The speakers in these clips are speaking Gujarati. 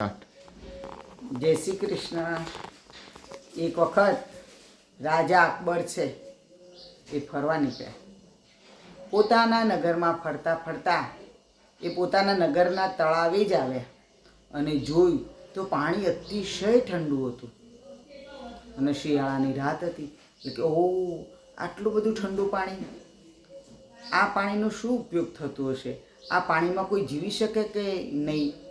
જય શ્રી કૃષ્ણ. એક વખત રાજા અકબર છે, એ ફરવા નીકળ્યા. પોતાના નગરમાં ફરતા ફરતા એ પોતાના નગરના તળાવે જ આવ્યા અને જોયું તો પાણી અતિશય ઠંડુ હતું. અને શિયાળાની રાત હતી, એટલે કે ઓ આટલું બધું ઠંડુ પાણી. આ પાણીનો શું ઉપયોગ થતો હશે? આ પાણીમાં કોઈ જીવી શકે કે નહીં?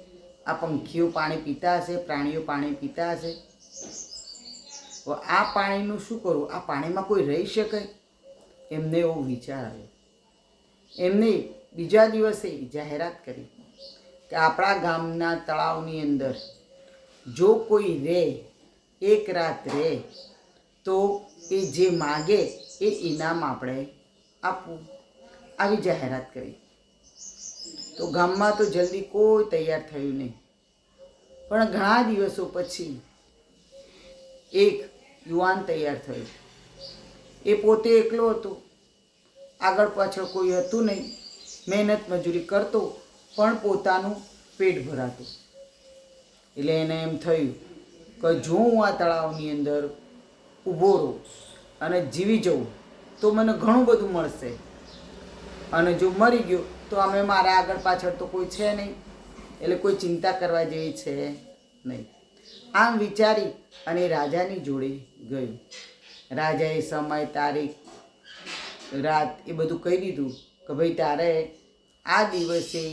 આ પંખીઓ પાણી પીતા હશે, પ્રાણીઓ પાણી પીતા હશે. આ પાણીનું શું કરવું આ પાણીમાં કોઈ રહી શકે? એમને એવો વિચાર આવ્યો. એમને બીજા દિવસે જાહેરાત કરી કે આપણા ગામના તળાવની અંદર જો કોઈ રહે એક રાત રહે તો એ જે માગે એ ઇનામ આપણે આપવું. આવી જાહેરાત કરી. તો ગામમાં તો જલ્દી કોઈ તૈયાર થયું નહીં. પણ ઘણા દિવસો પછી એક યુવાન તૈયાર થયો. એ પોતે એકલો હતો. આગળ પાછળ કોઈ હતું નહીં. મહેનત મજૂરી કરતો, પણ પોતાનું પેટ ભરાતું. એટલે એને એમ થયું કે જો હું આ તળાવની અંદર ઊભો રહું અને જીવી જઉં, તો મને ઘણું બધું મળશે. અને જો મરી ગયો તો અમે મારા આગળ પાછળ તો કોઈ છે નહીં. એટલે કોઈ ચિંતા કરવા જેવી છે નહીં. આમ વિચારી અને રાજાની જોડે ગયું. રાજાએ સમય, તારીખ, રાત એ બધું કહી દીધું કે ભાઈ તારે આ દિવસે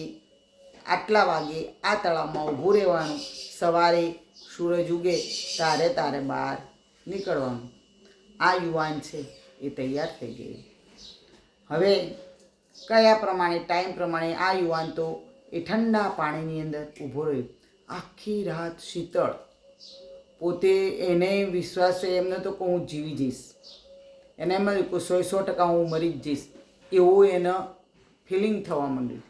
આટલા વાગે આ તળાવમાં ઊભું રહેવાનું. સવારે સૂરજ ઉગે, તારે તારે બહાર નીકળવાનું. આ યુવાન છે એ તૈયાર થઈ ગયું. હવે કયા પ્રમાણે, ટાઈમ પ્રમાણે આ યુવાન તો એ ઠંડા પાણીની અંદર ઊભો રહ્યો. આખી રાત શીતળ. પોતે એને વિશ્વાસ છે, એમને તો કહું જીવી જઈશ. એને એમ સો સો ટકા હું મરી જ જઈશ. એવું એને ફિલિંગ થવા માંડ્યું.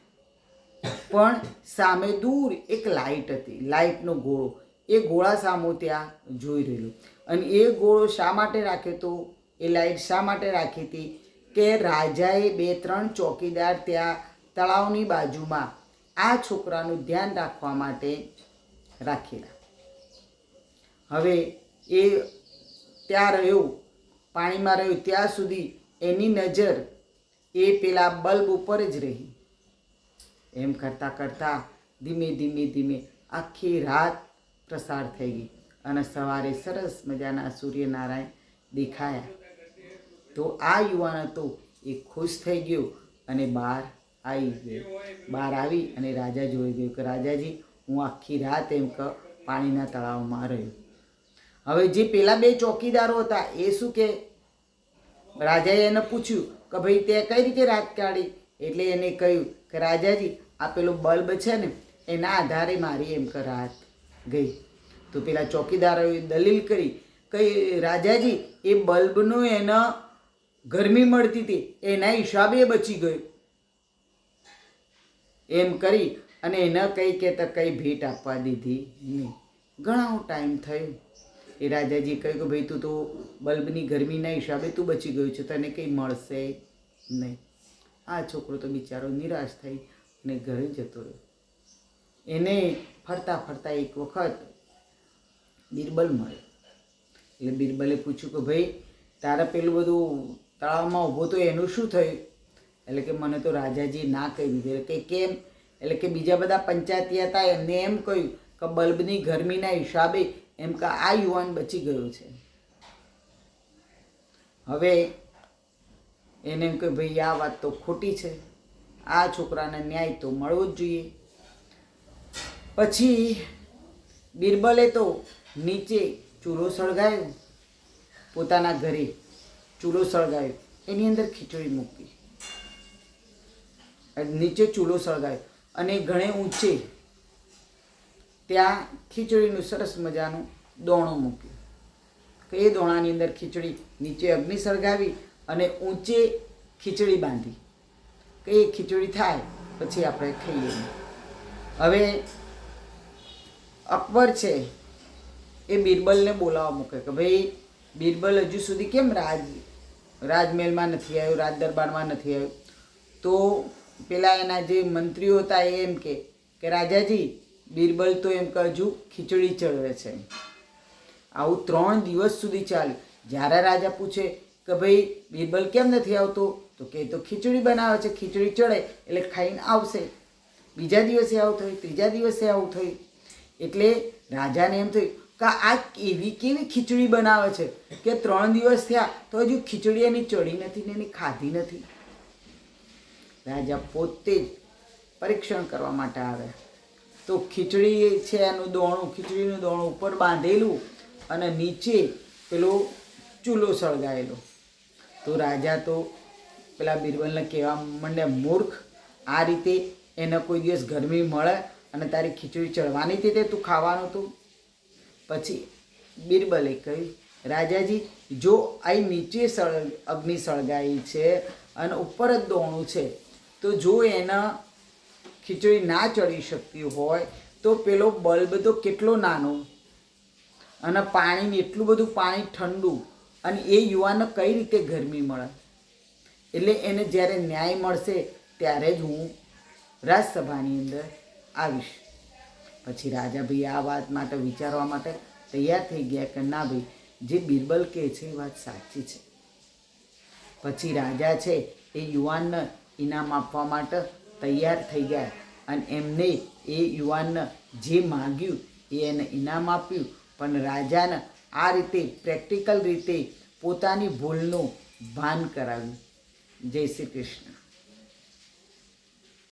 પણ સામે દૂર એક લાઇટ હતી લાઇટનો ગોળો. એ ગોળા સામો ત્યાં જોઈ રહેલો. અને એ ગોળો શા માટે રાખ્યો તો? એ લાઇટ શા માટે રાખી હતી? કે રાજાએ બે ત્રણ ચોકીદાર ત્યાં તળાવની બાજુમાં આ છોકરાનું ધ્યાન રાખવા માટે રાખેલા. હવે એ ત્યાં રહ્યો, પાણીમાં રહ્યો, ત્યાં સુધી એની નજર એ પેલા બલ્બ ઉપર જ રહી. એમ કરતાં કરતાં ધીમે ધીમે ધીમે આખી રાત પ્રસાર થઈ ગઈ અને સવારે સરસ મજાના સૂર્યનારાયણ દેખાયા. તો આ યુવાન હતો, એ ખુશ થઈ ગયો અને બહાર આવી ગયો. બહાર આવી અને રાજા જોઈ ગયો કે, રાજાજી, હું આખી રાત એમ કે, પાણીના તળાવમાં રહ્યો. હવે જે પેલા બે ચોકીદારો હતા, એ શું કે, રાજાએ એને પૂછ્યું કે, ભાઈ, તે કઈ રીતે રાત કાઢી? એટલે એને કહ્યું કે, રાજાજી, આ પેલો બલ્બ છે ને, એના આધારે મારી એમ કે રાત ગઈ. તો પેલા ચોકીદારોએ દલીલ કરી કે, રાજાજી, એ બલ્બનું એના ગરમી મળતી હતી, એના હિસાબે બચી ગયો. એમ કરી અને એને કંઈ કહેતા કંઈ ભેટ આપવા દીધી નહીં. ઘણો ટાઈમ થયો. એ રાજાજી કહ્યું કે ભાઈ, તું તો બલ્બની ગરમીના હિસાબે તું બચી ગયો છે, તને કંઈ મળશે નહીં. આ છોકરો તો બિચારો નિરાશ થઈ અને ઘરે જતો રહ્યો. એને ફરતા ફરતા એક વખત બિરબલ મળ્યો. એટલે બિરબલે પૂછ્યું કે ભાઈ, તારે પેલું બધું તળાવમાં ઊભો તો એનું શું થયું? એટલે કે મને તો રાજાજી ના કહી દીધું. એટલે કે કેમ? એટલે કે બીજા બધા પંચાયતી હતા, એમને એમ કહ્યું કે બલ્બની ગરમીના હિસાબે એમ કે આ યુવાન બચી ગયો છે. હવે એને એમ કે ભાઈ, આ વાત તો ખોટી છે. આ છોકરાને ન્યાય તો મળવો જ જોઈએ. પછી બિરબલે તો નીચે ચૂલો સળગાયો પોતાના ઘરે. ચૂલો સળગાયો, એની અંદર ખીચડી મૂકી. નીચે ચૂલો સળગાયો. અને ઘણે ઊંચે ત્યાં ખીચડીનું સરસ મજાનું દોણો મૂક્યું. કે એ દોણાની અંદર ખીચડી નીચે અગ્નિ સળગાવી અને ઊંચે ખીચડી બાંધી. કે એ ખીચડી થાય, પછી આપણે ખાઈએ. હવે અકબર છે, એ બિરબલને બોલાવવા મૂકે કે, ભાઈ, બિરબલ હજુ સુધી કેમ રાજ? રાજમહેલમાં નથી આવ્યો, રાજ દરબારમાં નથી આવ્યો. તો પેલા એના જે મંત્રીઓ હતા એ એમ કે કે રાજાજી, બિરબલ તો એમ કે હજુ ખીચડી ચડવે છે. આવું ત્રણ દિવસ સુધી ચાલ્યું જ્યારે રાજા પૂછે કે, ભાઈ, બિરબલ કેમ નથી આવતો? તો કે તો ખીચડી બનાવે છે, ખીચડી ચડે, એટલે ખાઈને આવશે. બીજા દિવસે આવું થયું, ત્રીજા દિવસે આવું થયું. એટલે રાજાને એમ થયું કે આ એવી કેવી ખીચડી બનાવે છે કે ત્રણ દિવસ થયા, તો હજુ ખીચડી એની ચડી નથી ને એની ખાધી નથી. રાજા પોતે જ પરીક્ષણ કરવા માટે આવે. તો ખીચડી છે એનું દોણું, ખીચડીનું દોણું ઉપર બાંધેલું અને નીચે પેલો ચૂલો સળગાયેલો. તો રાજા તો પેલા બિરબલને કહેવા માંડ્યા મૂર્ખ, આ રીતે એને કોઈ દિવસ ગરમી મળે અને તારી ખીચડી ચડવાની હતી તે તું ખાવાનું તું. પછી બિરબલે કહ્યું, રાજાજી, જો અહીં નીચે સળ અગ્નિ સળગાઈ છે અને ઉપર જ દોણું છે, તો જો એના ખીચડી ના ચડી શકતી હોય, તો પેલો બલ્બ તો કેટલો નાનો અને પાણીને એટલું બધું પાણી ઠંડુ અને એ યુવાનને કઈ રીતે ગરમી મળે? એટલે એને જ્યારે ન્યાય મળશે, ત્યારે જ હું રાજસભાની અંદર આવીશ. પછી રાજા ભાઈ આ વાત માટે વિચારવા માટે તૈયાર થઈ ગયા કે ના ભાઈ, જે બિરબલ કહે છે એ વાત સાચી છે. પછી રાજા છે એ યુવાનને ઇનામ આપવા માટે તૈયાર થઈ ગયા અને એમને એ યુવાનને જે માગ્યું એ એને ઇનામ આપ્યું. પણ રાજાને આ રીતે પ્રેક્ટિકલ રીતે પોતાની ભૂલનું ભાન કરાવ્યું. જય શ્રી કૃષ્ણ.